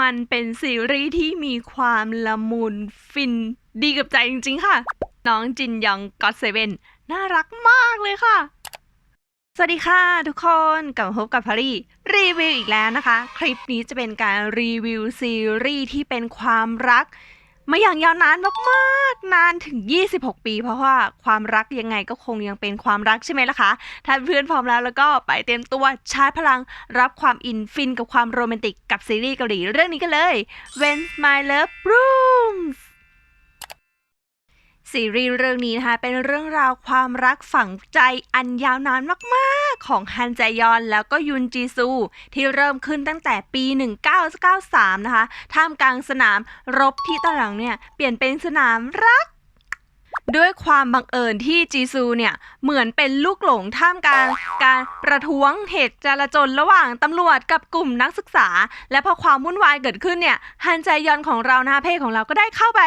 มันเป็นซีรีส์ที่มีความละมุนฟินดีกับใจจริงๆค่ะ น้องจินยองก็เซเว่นน่ารักมากเลยค่ะ สวัสดีค่ะทุกคนกลับมาพบกับพารีรีวิวอีกแล้วนะคะ คลิปนี้จะเป็นการรีวิวซีรีส์ที่เป็นความรัก มาอย่างยาวนานมากๆ นานถึง 26 ปี เพราะว่าความรักยังไงก็คงยังเป็นความรักใช่ไหมล่ะคะ ถ้าเพื่อนพร้อมแล้วแล้วก็ไปเต็มตัวชาร์จพลังรับความอินฟินกับความโรแมนติกกับซีรีส์เกาหลีเรื่องนี้กันเลย When My Love Blooms ซีรีส์เรื่องนี้นะคะเป็นเรื่องราวความรักฝังใจอันยาวนานมากๆ ของฮันแจยอนแล้วก็ยุนจีซู ที่เริ่มขึ้นตั้งแต่ปี 1993 นะคะท่ามกลางสนามรบที่ตอนหลังเนี่ยเปลี่ยนเป็นสนามรัก ด้วยความบังเอิญที่จีซูเนี่ยเหมือนเป็นลูกหลงท่ามกลางการประท้วงเหตุจลาจลระหว่างตำรวจกับกลุ่มนักศึกษา และพอความวุ่นวายเกิดขึ้นเนี่ยฮันแจยอนของเรานะคะเพศของเราก็ได้เข้าไป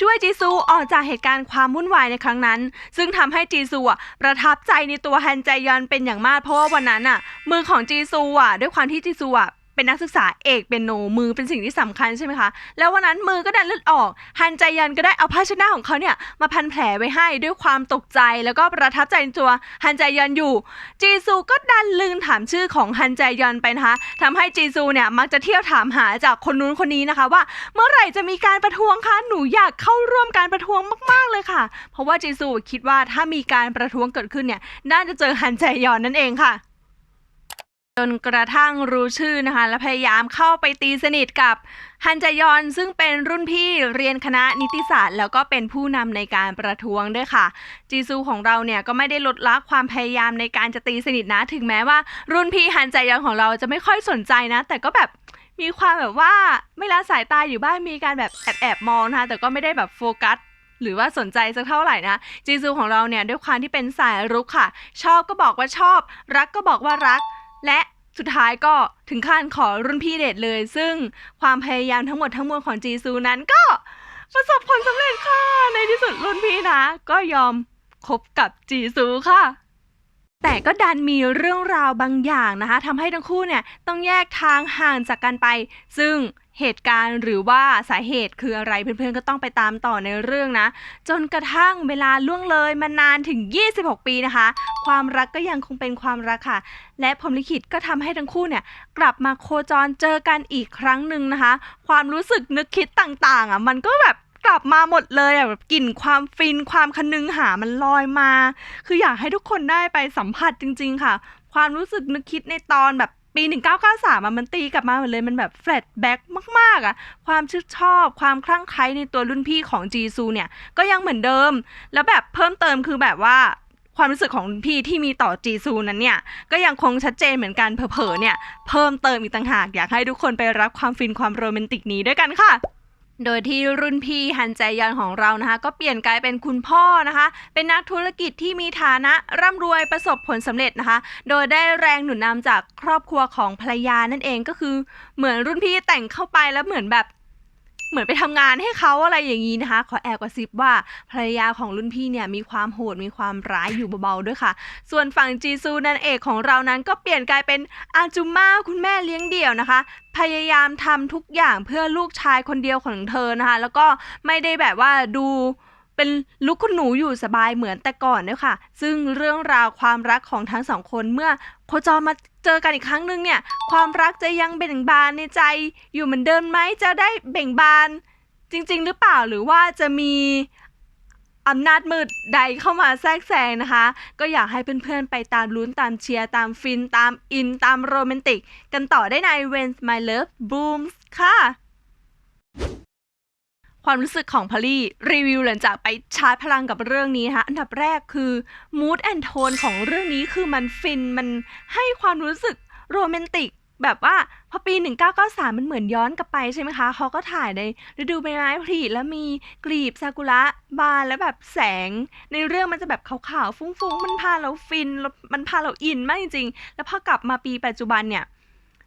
ช่วยจีซูออกจากเหตุการณ์ความวุ่นวายในครั้งนั้น ซึ่งทำให้จีซูอะประทับใจในตัวฮันแจยอนเป็นอย่างมากเพราะว่าวันนั้นอะมือของจีซูอะด้วยความที่จีซูอะ เป็นนักศึกษาเอกเป็นโนมือเป็นสิ่งที่สำคัญใช่ไหมคะ แล้ววันนั้นมือก็ดันเลือดออก ฮันใจยันก็ได้เอาผ้าเชดหนาของเขาเนี่ยมาพันแผลไว้ให้ด้วยความตกใจแล้วก็ประทับใจในตัวฮันใจยันอยู่ จีซูก็ดันลืมถามชื่อของฮันใจยอนไปนะคะทำให้จีซูเนี่ยมักจะเที่ยวถามหาจากคนนู้นคนนี้นะคะ ว่า เมื่อไหร่จะมีการประท้วงคะหนูอยากเข้าร่วมการประท้วงมาก ๆเลยค่ะ เพราะว่าจีซูคิดว่าถ้ามีการประท้วงเกิดขึ้นเนี่ยน่าจะเจอฮันใจยอนนั่นเองค่ะ จนกระทั่งรู้ชื่อนะคะ และพยายามเข้าไปตีสนิทกับฮันจยอนซึ่งเป็นรุ่นพี่เรียนคณะนิติศาสตร์ แล้วก็เป็นผู้นำในการประท้วงด้วยค่ะ จีซูของเราเนี่ยก็ไม่ได้ลดละความพยายามในการจะตีสนิทนะ ถึงแม้ว่า รุ่นพี่ฮันจยอนของเราจะไม่ค่อยสนใจนะ แต่ก็แบบมีความแบบว่าไม่ละสายตาอยู่บ้างมีการแบบแอบแอบมองนะคะแต่ก็ไม่ได้แบบโฟกัสหรือว่าสนใจสักเท่าไหร่นะจีซูของเราเนี่ยด้วยความที่เป็นสายรุกค่ะ ชอบก็บอกว่าชอบ รักก็บอกว่ารัก และสุดท้ายก็ถึงขั้นขอรุ่นพี่เดทเลย ซึ่งความพยายามทั้งหมดทั้งมวลของจีซูนั้นก็ประสบผลสำเร็จค่ะ ในที่สุดรุ่นพี่นะ ก็ยอมคบกับจีซูค่ะ แต่ก็ดันมีเรื่องราวบางอย่างนะคะทำให้ทั้งคู่เนี่ยต้องแยกทางห่างจากกันไป ซึ่งเหตุการณ์หรือว่าสาเหตุคืออะไรเพื่อนๆก็ต้องไปตามต่อในเรื่องนะ จนกระทั่งเวลาล่วงเลยมานานถึง 26 ปีนะคะ ความรักก็ยังคงเป็นความรักค่ะ และพรมลิขิตก็ทำให้ทั้งคู่เนี่ยกลับมาโคจรเจอกันอีกครั้งหนึ่งนะคะ ความรู้สึกนึกคิดต่างๆอะมันก็แบบ กลับมาหมดเลยอะแบบกลิ่นความฟินความคนึงหามันลอยมา คืออยากให้ทุกคนได้ไปสัมผัสจริง ๆ ค่ะ ความรู้สึกนึกคิดในตอนแบบปี 1993มันตีกลับมาหมดเลยมันแบบแฟลชแบ็กมาก ๆอะ ความชื่นชอบความคลั่งไคล้ในตัวรุ่นพี่ของจีซูเนี่ย ก็ยังเหมือนเดิม แล้วแบบเพิ่มเติมคือแบบว่าความรู้สึกของพี่ที่มีต่อจีซูนั้นเนี่ย ก็ยังคงชัดเจนเหมือนกันเผลอๆเนี่ย เพิ่มเติมอีกต่างหาก อยากให้ทุกคนไปรับความฟินความโรแมนติกนี้ด้วยกันค่ะ โดยที่รุ่นพี่ฮันใจยอนของเรานะคะ ก็เปลี่ยนกลายเป็นคุณพ่อนะคะ เป็นนักธุรกิจที่มีฐานะร่ำรวยประสบผลสำเร็จนะคะ โดยได้แรงหนุนนำจากครอบครัวของภรรยานั่นเองก็คือ เหมือนรุ่นพี่แต่งเข้าไปแล้วเหมือนแบบ เหมือนไปทำงานให้เขาอะไรอย่างนี้นะคะ ขอแอบกระซิบว่าภรรยาของรุ่นพี่เนี่ยมีความโหดมีความร้ายอยู่เบาๆด้วยค่ะ ส่วนฝั่งจีซูนันเอกของเรานั้นก็เปลี่ยนกลายเป็นอาจุม่าคุณแม่เลี้ยงเดี่ยวนะคะ พยายามทำทุกอย่างเพื่อลูกชายคนเดียวของเธอนะคะ แล้วก็ไม่ได้แบบว่าดู เป็นลูกคุณหนูอยู่สบายเหมือนแต่ก่อนด้วยค่ะ ซึ่งเรื่องราวความรักของทั้งสองคนเมื่อโคจรมาเจอกันอีกครั้งหนึ่งเนี่ย ความรักจะยังเบ่งบานในใจ อยู่เหมือนเดิมไหมจะได้เบ่งบาน จริง ๆ หรือเปล่าหรือว่าจะมีอำนาจมืดใดเข้ามาแทรกแซงนะคะ ก็อยากให้เพื่อนๆไปตามลุ้นตามเชียร์ ตามฟิน ตามอิน ตามโรแมนติก กันต่อได้ใน When My Love Booms ค่ะ ความรู้สึกของพอลลี่รีวิวหลังจากไปชาร์จพลังกับเรื่องนี้นะอันดับแรกคือ mood and tone ของเรื่องนี้คือมันฟินมันให้ความรู้สึกโรแมนติกแบบว่าพอปี 1993 มันเหมือนย้อนกลับไปใช่ไหมคะเขาก็ถ่ายในฤดูใบไม้ผลิแล้วมีกลีบซากุระบานแล้วแบบแสง ในเรื่องมันจะแบบขาวๆ ฟุ้งๆ มันพาเราฟิน มันพาเราอินมากจริงๆ แล้วพอกลับมาปีปัจจุบันเนี่ย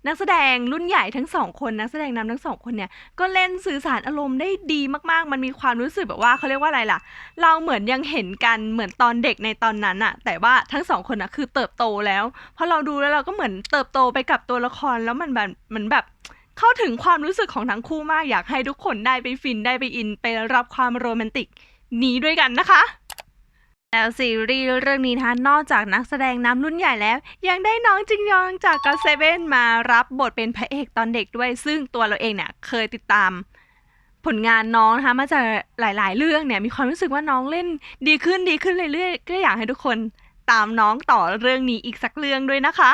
นักแสดงรุ่นใหญ่ทั้งสองคนนักแสดงนำทั้งสองคนเนี่ยก็เล่นสื่อสารอารมณ์ได้ดีมากๆ มันมีความรู้สึกแบบว่าเขาเรียกว่าอะไรล่ะ เราเหมือนยังเห็นกันเหมือนตอนเด็กในตอนนั้นอะแต่ว่าทั้งสองคนอะคือเติบโตแล้วพอเราดูแล้วเราก็เหมือนเติบโตไปกับตัวละครแล้วมันแบบเหมือนแบบเข้าถึงความรู้สึกของทั้งคู่มากอยากให้ทุกคนได้ไปฟินได้ไปอิน ไปรับความโรแมนติกนี้ด้วยกันนะคะ แล้วซีรีส์เรื่องนี้นะคะนอกจากนักแสดงน้ำรุ่นใหญ่แล้ว ยังได้น้องจิงยองจากก็เซเว่นมารับบทเป็นพระเอกตอนเด็กด้วย ซึ่งตัวเราเองเนี่ยเคยติดตาม ผลงานน้องนะคะมาจากหลาย ๆ เรื่องเนี่ยมีความรู้สึกว่าน้องเล่นดีขึ้นดีขึ้นเรื่อยๆก็อยากให้ทุกคนตามน้องต่อเรื่องนี้อีกสักเรื่องด้วยนะคะ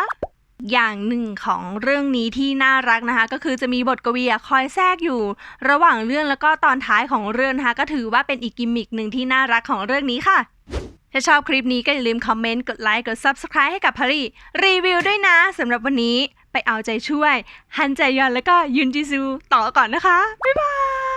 อย่างหนึ่งของเรื่องนี้ที่น่ารักนะคะ ก็คือจะมีบทกวีคอยแทรกอยู่ ระหว่างเรื่องแล้วก็ตอนท้ายของเรื่องนะคะ ก็ถือว่าเป็นอีกกิมมิกหนึ่งที่น่ารักของเรื่องนี้ค่ะ ถ้าชอบคลิปนี้ก็อย่าลืมคอมเมนต์ กดไลค์ กด Subscribe ให้กับพารีรีวิวด้วยนะสำหรับวันนี้ไปเอาใจช่วย ฮันใจยอนแล้วก็ยุนจิซูต่อก่อนนะคะ บ๊ายบาย